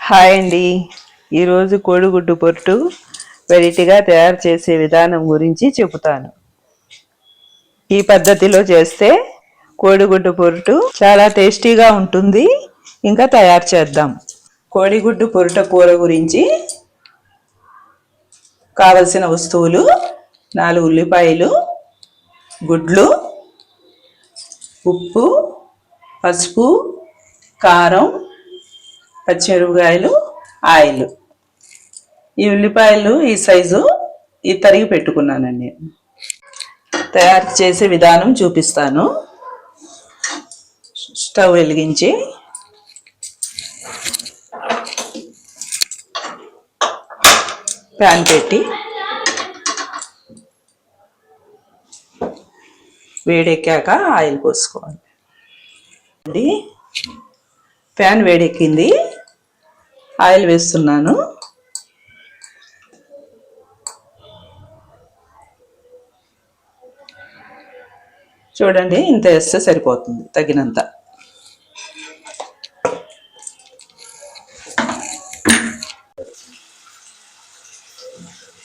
Hi అండి. ఈరోజు కోడిగుడ్డు పొట్టు వెరైటీగా తయారు చేసే విధానం గురించి చెబుతాను. ఈ పద్ధతిలో చేస్తే కోడిగుడ్డు పొరుటు చాలా టేస్టీగా ఉంటుంది. ఇంకా తయారు చేద్దాం. కోడిగుడ్డు పొరుట కూర గురించి కావలసిన వస్తువులు నాలుగు ఉల్లిపాయలు గుడ్లు ఉప్పు పసుపు కారం పచ్చిమిరపకాయలు ఆయిల్. ఈ ఉల్లిపాయలు ఈ సైజు ఈ తరిగి పెట్టుకున్నానండి. తయారు చేసే విధానం చూపిస్తాను. స్టవ్ వెలిగించి ప్యాన్ పెట్టి వేడెక్కాక ఆయిల్ పోసుకోవాలి. ప్యాన్ వేడెక్కింది. ఆయిల్ వేస్తున్నాను. చూడండి ఇంత వేస్తే సరిపోతుంది తగినంత.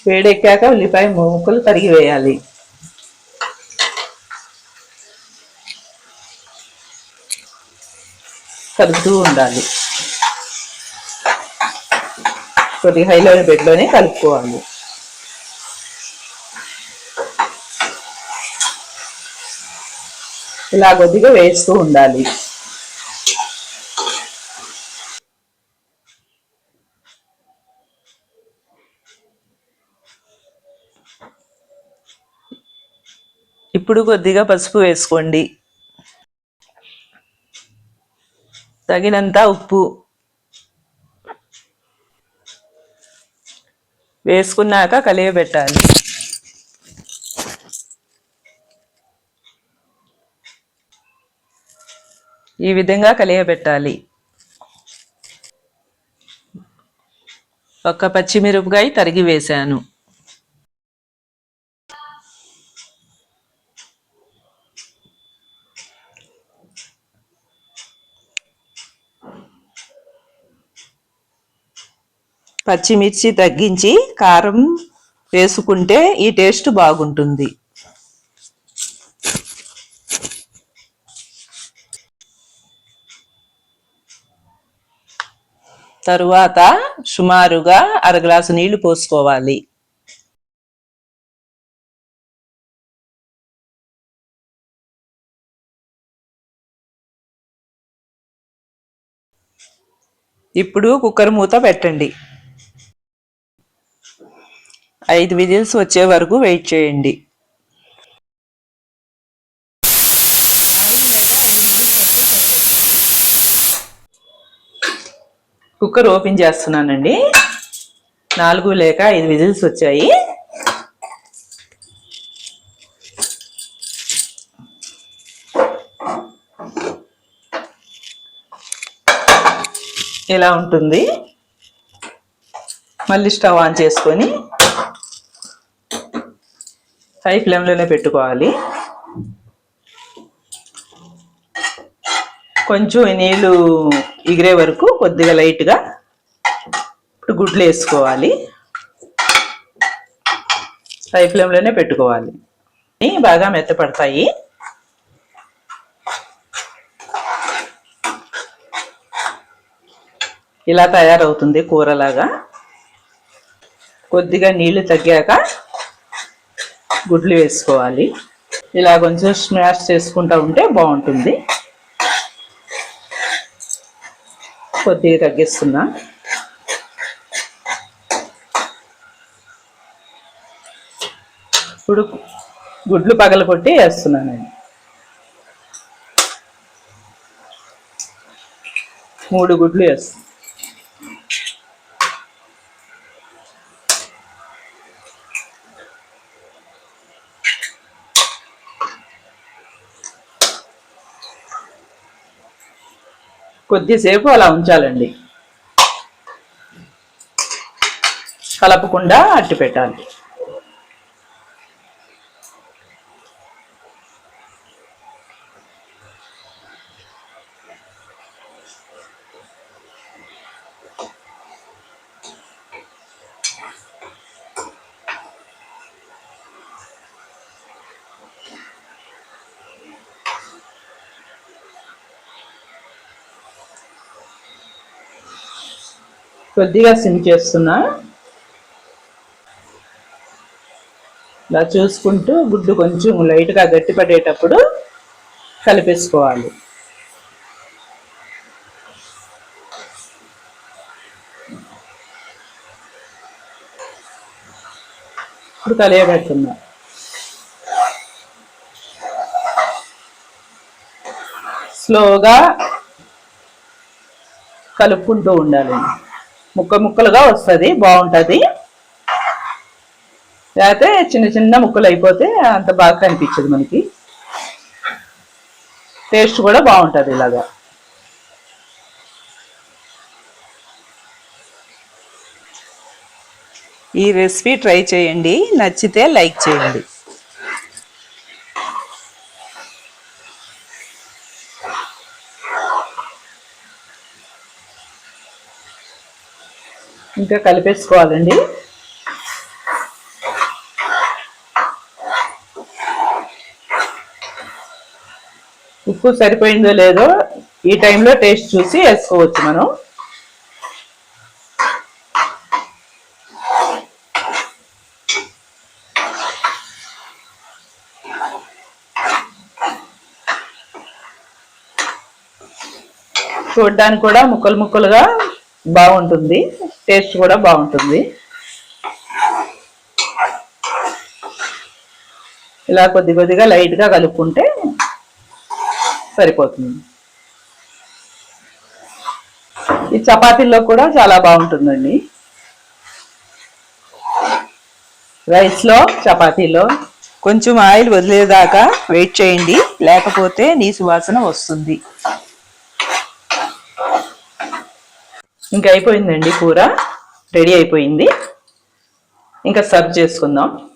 వేడెక్కాక ఉల్లిపాయ ముక్కలు తరిగి వేయాలి. కలుపుతూ ఉండాలి. కొద్దిగా హైలోని బెడ్లోనే కలుపుకోవాలి. ఇలా కొద్దిగా వేస్తూ ఉండాలి. ఇప్పుడు కొద్దిగా పసుపు వేసుకోండి. తగినంత ఉప్పు వేసుకున్నాక కలియబెట్టాలి ఈ విధంగా కలియబెట్టాలి ఒక్క పచ్చిమిరపకాయ తరిగి వేశాను. పచ్చిమిర్చి తగ్గించి కారం వేసుకుంటే ఈ టేస్ట్ బాగుంటుంది. తరువాత సుమారుగా అర గ్లాసు నీళ్ళు పోసుకోవాలి. ఇప్పుడు కుక్కర్ మూత పెట్టండి. ఐదు విజిల్స్ వచ్చే వరకు వెయిట్ చేయండి. కుక్కర్ ఓపెన్ చేస్తున్నానండి. నాలుగు లేక ఐదు విజిల్స్ వచ్చాయి. ఇలా ఉంటుంది? మళ్ళీ స్టవ్ ఆన్ చేసుకొని హై ఫ్లేమ్లోనే పెట్టుకోవాలి. కొంచెం నీళ్ళు ఎగిరే వరకు కొద్దిగా లైట్గా ఇప్పుడు గుడ్లు వేసుకోవాలి. హై ఫ్లేమ్లోనే పెట్టుకోవాలి. బాగా మెత్తపడతాయి. ఇలా తయారవుతుంది కూరలాగా. కొద్దిగా నీళ్ళు తగ్గాక గుడ్లు వేసుకోవాలి. ఇలా కొంచెం స్మాష్ చేసుకుంటూ ఉంటే బాగుంటుంది. కొద్దిగా తగ్గిస్తున్నా. ఇప్పుడు గుడ్లు పగలగొట్టి వేస్తున్నాను నేను. మూడు గుడ్లు వేస్తాను కొద్దిసేపు అలా ఉంచాలండి. కలపకుండా అట్టి పెట్టాలి. కొద్దిగా సిమ్ చేస్తున్నా. ఇలా చూసుకుంటూ గుడ్డు కొంచెం లైట్గా గట్టి పడేటప్పుడు కలిపేసుకోవాలి. ఇప్పుడు కలియబెడుతున్నా. స్లోగా కలుపుకుంటూ ఉండాలి. ముక్క ముక్కలుగా వస్తుంది బాగుంటుంది. లేకపోతే చిన్న చిన్న ముక్కలు అయిపోతే అంత బాగా కనిపించదు మనకి. టేస్ట్ కూడా బాగుంటుంది ఇలాగా. ఈ రెసిపీ ట్రై చేయండి నచ్చితే లైక్ చేయండి. ఇంకా కలిపేసుకోవాలండి. ఉప్పు సరిపోయిందో లేదో ఈ టైంలో టేస్ట్ చూసి వేసుకోవచ్చు మనం. చూడడానికి కూడా ముక్కలు ముక్కలుగా బాగుంటుంది. టేస్ట్ కూడా బాగుంటుంది. ఇలా కొద్ది కొద్దిగా లైట్గా కలుపుకుంటే సరిపోతుంది. ఈ చపాతీల్లో కూడా చాలా బాగుంటుందండి. రైస్లో చపాతీలో. కొంచెం ఆయిల్ వదిలేదాకా వెయిట్ చేయండి. లేకపోతే నీసు వాసన వస్తుంది. ఇంకా అయిపోయిందండి కూర. రెడీ అయిపోయింది. ఇంకా సర్వ్ చేసుకుందాం.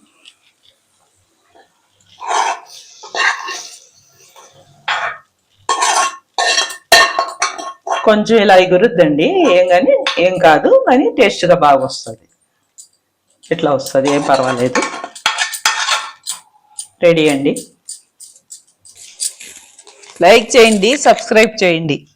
కొంచెం ఇలా ఎగురుద్దండి. ఏం కానీ ఏం కాదు. కానీ టేస్ట్గా బాగా వస్తుంది. ఇట్లా వస్తుంది? ఏం పర్వాలేదు. రెడీ అండి. లైక్ చేయండి సబ్స్క్రైబ్ చేయండి.